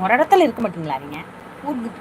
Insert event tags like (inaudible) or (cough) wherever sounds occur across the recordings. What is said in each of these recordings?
ஒரு இடத்துல இருக்க மாட்டீங்களா நீங்க? ஊர்ந்துட்டு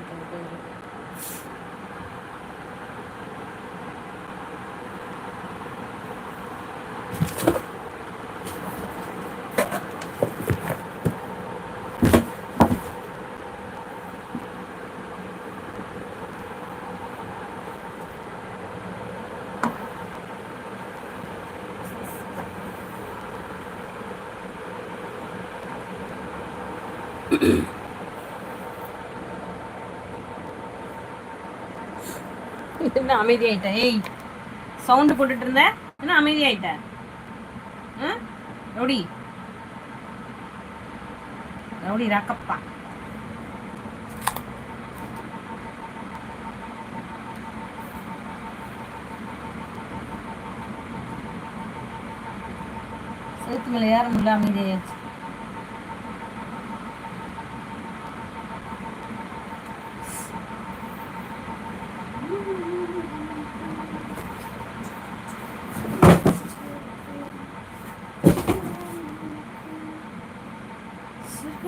என்ன அமைதியாயிட்ட? ஏய் சவுண்டு போட்டுட்டு இருந்த? என்ன அமைதியாயிட்ட? ஆ? ரவுடி. ரவுடி ராக்கப்பா. சேத்து மேல ஏற முடியல அமைதியாச்சு (coughs)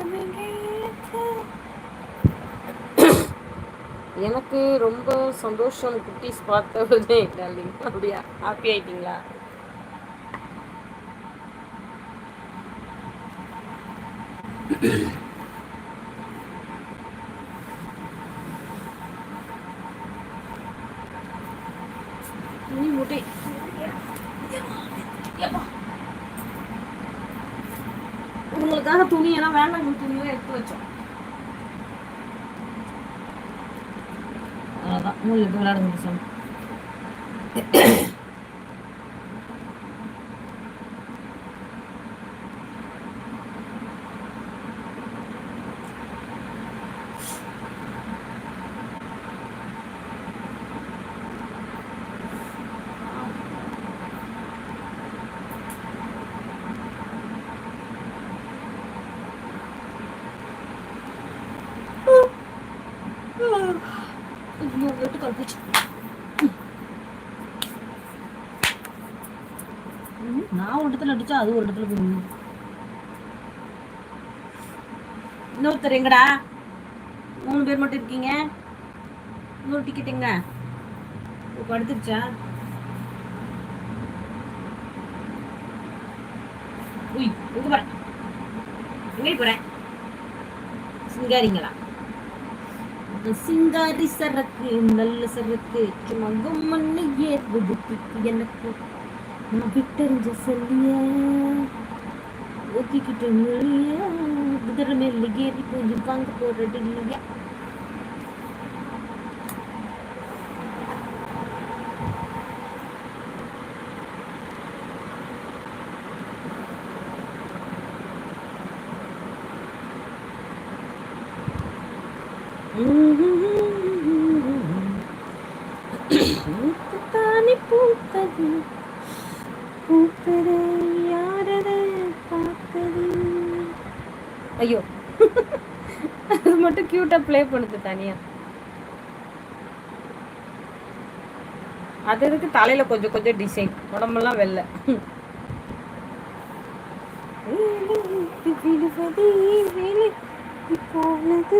எனக்கு ரொம்ப சந்தோஷம் குட்டீஸ் பார்த்தவதே டார்லிங். அப்படியா? ஹாப்பி ஆயிட்டீங்களா? துணி மூட்டை ஏப்பா. துணி எல்லாம் வேண்டாம் துணியெல்லாம் எடுத்து வச்சோம் அவ்வளோதான் மூணு எடுத்து விளையாட முடிச்சோம் வெட்டுக்கால் பூச்சி நான் ஒரு இடத்துல அடிச்சா அது ஒரு இடத்துல போய் இன்னொருத்தர் எங்கடா? மூணு பேர் மட்டும் இருக்கீங்க. இன்னொரு டிக்கெட் எங்க? ஓ, படுத்துருச்சா? உய் எங்க போறேன் எங்க போறேன். சிங்காரிங்களா? சிங்காரி சரக்கு நல்ல சரக்கு. சும்மா கும்மன்னு ஏறுது திக்கு எனக்கு. நான் விட்டறிஞ்ச சொல்லிய ஒத்திக்கிட்ட மொழிய குதிரை மேல ஏறி போய் வாங்க போறது இல்லையா பூத்தானே பூத்தது. பூத்தது யாரது பார்த்தது? ஐயோ. அது மட்டும் கியூட்டா ப்ளே பண்ணுது தனியா. அது எதுக்கு தலையில கொஞ்சம் கொஞ்சம் டிசைன் உடம்பெல்லாம் வெள்ளை விழுவது போனது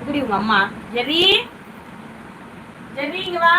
இப்படி உங்க அம்மா. ஜெரி. ஜெரி இங்க வா.